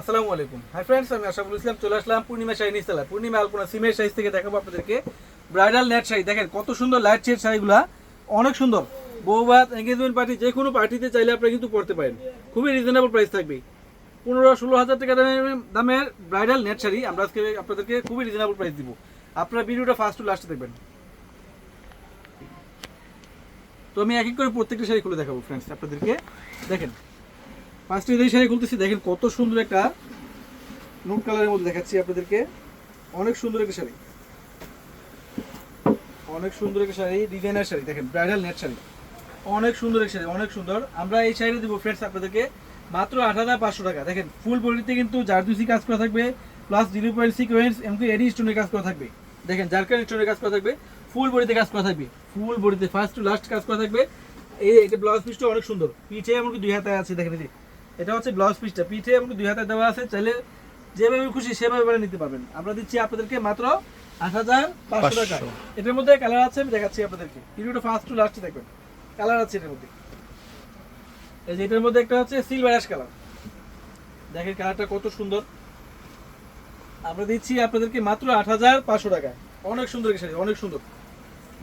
আসসালামু আলাইকুম। Hi friends আমি আশাফুল ইসলাম, চলে আসলাম পূর্ণিমা শাড়ি নিস্তালা পূর্ণিমা আলপনা সিমের সাইজ থেকে দেখাবো আপনাদেরকে। ব্রাইডাল নেট শাড়ি, দেখেন কত সুন্দর লাইট শেড শাড়িগুলা, অনেক সুন্দর। বৌভাত এঙ্গেজমেন্ট পার্টি যে কোনো পার্টিতে চাইলে আপনারা কিন্তু পড়তে পারেন। খুবই রিজনেবল প্রাইস থাকবে। পনেরো, ষোলো হাজার টাকা দামের দামের ব্রাইডাল নেট শাড়ি আমরা আজকে আপনাদেরকে খুবই রিজনেবল প্রাইস দিব। আপনারা ভিডিওটা ফার্স্ট টু লাস্টে দেখবেন। তো আমি এক এক করে প্রত্যেকটা শাড়ি খুলে দেখাবো ফ্রেন্ডস আপনাদেরকে। দেখেন ফার্স্টে যে শাড়ি খুলতেছি, দেখেন কত সুন্দর একটা নুট কালারের মধ্যে দেখাচ্ছি আপনাদেরকে। অনেক সুন্দর একটা শাড়ি। অনেক সুন্দর একটা শাড়ি ডিজাইনার শাড়ি, দেখেন ব্রাইডাল নেট শাড়ি। অনেক সুন্দর একটা শাড়ি, অনেক সুন্দর। আমরা এই শাড়িটা দিব ফ্রেন্ডস আপনাদেরকে, মাত্র আট হাজার পাঁচশো টাকা। দেখেন ফুল বডিতে কিন্তু জারদুসি কাজ করা থাকবে প্লাস জিরো পয়েন্ট সিকোয়েন্স এমনকি এডি স্টোনের কাজ করা থাকবে। দেখেন জারকান স্টোনের কাজ করা থাকবে ফুল বডিতে কাজ করা থাকবে। ফুল বডিতে ফার্স্ট টু লাস্ট কাজ করা থাকবে। এই এটা ব্লাউজ পিসটা অনেক সুন্দর। পিঠে এমনকি দুই হাতে আছে, দেখেন এই। এটা হচ্ছে ব্লাউজ পিসটা। পিঠে এমনকি দুই হাতে দেওয়া আছে চাইলে যেভাবে খুশি সেভাবে বানিয়ে নিতে পারবেন। আমরা দিচ্ছি আপনাদেরকে মাত্র আট হাজার পাঁচশো টাকা। এটার মধ্যে কালার আছে আমি দেখাচ্ছি আপনাদেরকে। ভিডিওটা ফার্স্ট টু লাস্টে দেখবেন। কালার আছে এটার মধ্যে। এই যে এটার মধ্যে একটা হচ্ছে সিলভার অ্যাশ কালার। দেখেন কালারটা কত সুন্দর। আমরা দিচ্ছি আপনাদেরকে মাত্র আট হাজার পাঁচশো টাকা অনেক সুন্দর শাড়ি অনেক সুন্দর।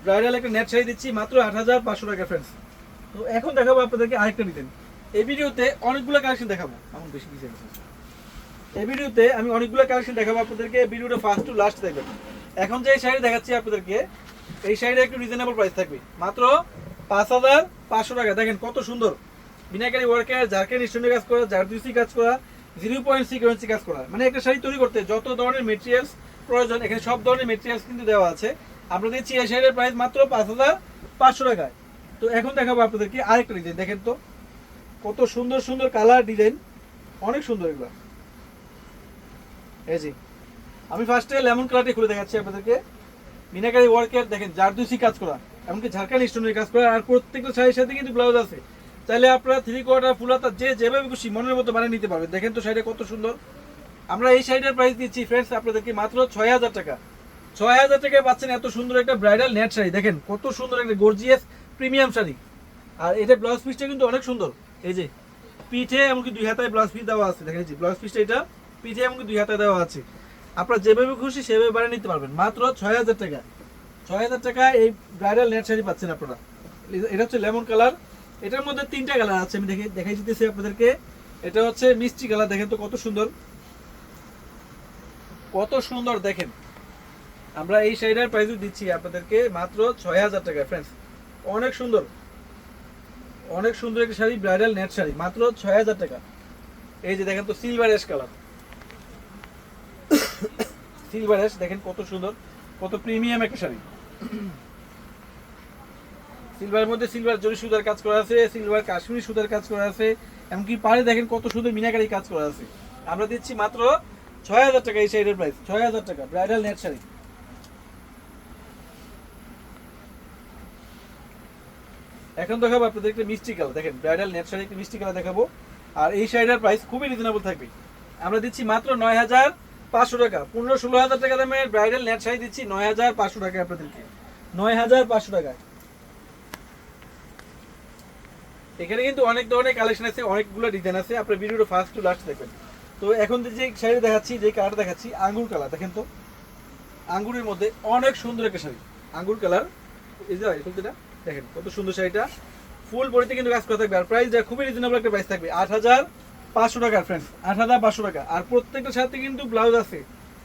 ব্রাইডাল একটা নেট শাড়ি দিচ্ছি মাত্র আট হাজার পাঁচশো টাকা ফ্রেন্ডস তো এখন দেখাবো আপনাদেরকে আরেকটা ডিজাইন এই ভিডিওতে অনেকগুলো কালেকশন দেখাবো। এমন বেশি কিছু এই ভিডিওতে আমি অনেকগুলো কালেকশন দেখাবো আপনাদেরকে। ভিডিওটা ফার্স্ট টু লাস্ট দেখবেন। এখন যে শাড়ি দেখাচ্ছি আপনাদেরকে, এই শাড়িটা একটু রিজনেবল প্রাইস থাকবে। মাত্র পাঁচ হাজার পাঁচশো টাকা। দেখেন কত সুন্দর। বিনাকারি ওয়ার্কার জারকেন স্টোনের কাজ করা জারদুসি কাজ করা জিরো পয়েন্ট সিকোয়েন্সি কাজ করা। মানে একটা শাড়ি তৈরি করতে যত ধরনের মেটেরিয়ালস প্রয়োজন, এখানে সব ধরনের মেটেরিয়ালস কিন্তু দেওয়া আছে। আমরা দিচ্ছি এই শাড়ির প্রাইস মাত্র পাঁচ হাজার পাঁচশো টাকায়। তো এখন দেখাবো আপনাদেরকে আরেকটা ডিজাইন দেখেন তো। কত সুন্দর সুন্দর কালার ডিজাইন অনেক সুন্দর এগুলো। এই জি আমি ফার্স্টে লেমন কালারটি খুলে দেখাচ্ছি আপনাদেরকে। মিনাকারি ওয়ার্কের দেখেন, জারদুসি কাজ করা, এমনকি ঝাড়খান্ড স্টোনের কাজ করা, আর প্রত্যেকটা শাড়ির সাথে কিন্তু ব্লাউজ আছে। চাইলে আপনারা থ্রি কোয়ার্টার ফুল হাতা, যে যেভাবে খুশি মনের মতো বানিয়ে নিতে পারবেন। দেখেন তো শাড়িটা কত সুন্দর। আমরা এই শাড়িটার প্রাইস দিচ্ছি ফ্রেন্ডস আপনাদেরকে মাত্র ছয় হাজার টাকা। ছয় হাজার টাকায় পাচ্ছেন এত সুন্দর একটা ব্রাইডাল নেট শাড়ি। দেখেন, কত সুন্দর একটা গর্জিয়াস প্রিমিয়াম শাড়ি। আর এটা ব্লাউজ পিসটা কিন্তু অনেক সুন্দর। এই যে, পিঠে এমনকি দুই হাতায় ব্লাউজ পিস দেওয়া আছে। দেখেন ব্লাউজ পিসটা এটা, পিঠে এমনকি দুই হাতায় দেওয়া আছে। আপনারা যেভাবে খুশি সেভাবে বানিয়ে নিতে পারবেন। মাত্র ছয় হাজার টাকা। ছয় হাজার টাকা এই ব্রাইডাল নেট শাড়ি পাচ্ছেন আপনারা। এটা হচ্ছে লেমন কালার এটার মধ্যে তিনটা কালার আছে। আমি দেখে, দেখাই দিতেছি আপনাদেরকে। এটা হচ্ছে মিষ্টি কালার দেখেন তো কত সুন্দর। কত সুন্দর দেখেন। আমরা এই শাড়িটার প্রাইস দিচ্ছি আপনাদেরকে মাত্র ছয় হাজার টাকা ফ্রেন্ডস অনেক সুন্দর। অনেক সুন্দর একটা শাড়ি ব্রাইডাল নেট শাড়ি, মাত্র ছয় হাজার টাকা। এই যে দেখেন তো silver ash colour silver ash দেখেন কত সুন্দর, কত প্রিমিয়াম একটা শাড়ি। সিলভারের মধ্যে সিলভার জরি সুতার কাজ করা আছে সিলভার কাশ্মীরি সুতার কাজ করা আছে, এমনকি পাড়ে দেখেন কত সুন্দর মিনাকারি কাজ করা আছে। আমরা দিচ্ছি মাত্র ছয় হাজার টাকা এই শাড়ির প্রাইস ছয় হাজার টাকা ব্রাইডাল নেট শাড়ি। এখন দেখাবো আপনাদের একটা মিষ্টি কালার। দেখেন ব্রাইডাল নেট শাড়ি একটা মিষ্টি কালার দেখাবো। আর এই শাড়িটার প্রাইস খুবই রিজনেবল থাকবে। আমরা দিচ্ছি মাত্র নয় হাজার পাঁচশো টাকা। পনেরো ষোলো হাজার টাকা দামের ব্রাইডাল নেট শাড়ি দিচ্ছি নয় হাজার পাঁচশো টাকা আপনাদেরকে। নয় হাজার পাঁচশো টাকা এখানে কিন্তু অনেক ধরনের কালেকশন আছে, অনেকগুলো ডিজাইন আছে। আপনার ভিডিওটা ফার্স্ট টু লাস্ট দেখবেন। তো এখন যে শাড়ি দেখাচ্ছি, যে কালার দেখাচ্ছি, আঙ্গুর কালার দেখেন তো। আঙ্গুরের মধ্যে অনেক সুন্দর একটা শাড়ি। আঙ্গুর কালার এই যে এটা দেখেন কত সুন্দর শাড়িটা। ফুল বডিতে কিন্তু কাজ করা থাকবে। আর প্রাইসটা খুবই রিজনেবল একটা প্রাইস থাকবে। আট হাজার পাঁচশো টাকার ফ্রেন্ডস আট হাজার পাঁচশো টাকা। আর প্রত্যেকটা সাথে কিন্তু ব্লাউজ আছে।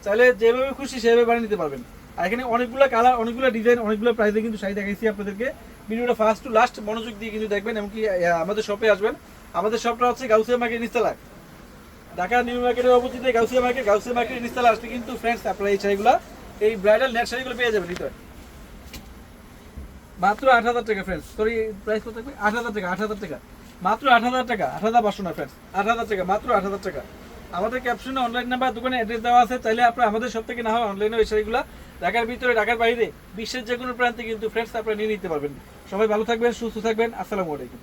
চাইলে যেভাবে খুশি সেভাবে বানিয়ে নিতে পারবেন। আর এখানে অনেকগুলো কালার অনেকগুলো ডিজাইন অনেকগুলো প্রাইসে কিন্তু শাড়ি দেখাইছি আপনাদেরকে। ভিডিওটা ফার্স্ট টু লাস্ট মনোযোগ দিয়ে কিন্তু দেখবেন, এমনকি আমাদের শপে আসবেন। আমাদের শপটা হচ্ছে গাউসিয়া মার্কেট নিস্তালা ঢাকা নিউ মার্কেটের অবস্থিত গাউসিয়া মার্কেট গাউসিয়া মার্কেট নিস্তালা আসলে কিন্তু ফ্রেন্ডস আপনারা এই শাড়িগুলো, এই ব্রাইডাল নেট শাড়িগুলো পেয়ে যাবেন ভিতরে। মাত্র আট হাজার টাকা ফ্রেন্ডস সরি প্রাইস কত থাকবে? আট হাজার টাকা, আট হাজার টাকা। মাত্র আট হাজার টাকা, আট হাজার পাঁচশো না ফ্রেন্ডস আট হাজার টাকা, মাত্র আট হাজার টাকা। আমাদের ক্যাপশনে অনলাইন নাম্বার দোকানে অ্যাড্রেস দেওয়া আছে। চাইলে আপনারা আমাদের সব থেকে না হয় অনলাইনে ওই শাড়িগুলো ঢাকার ভিতরে, ঢাকার বাইরে, বিশ্বের যে কোনো প্রান্তে কিন্তু ফ্রেন্ডস আপনারা নিয়ে নিতে পারবেন। সবাই ভালো থাকবেন, সুস্থ থাকবেন। আসসালামু আলাইকুম।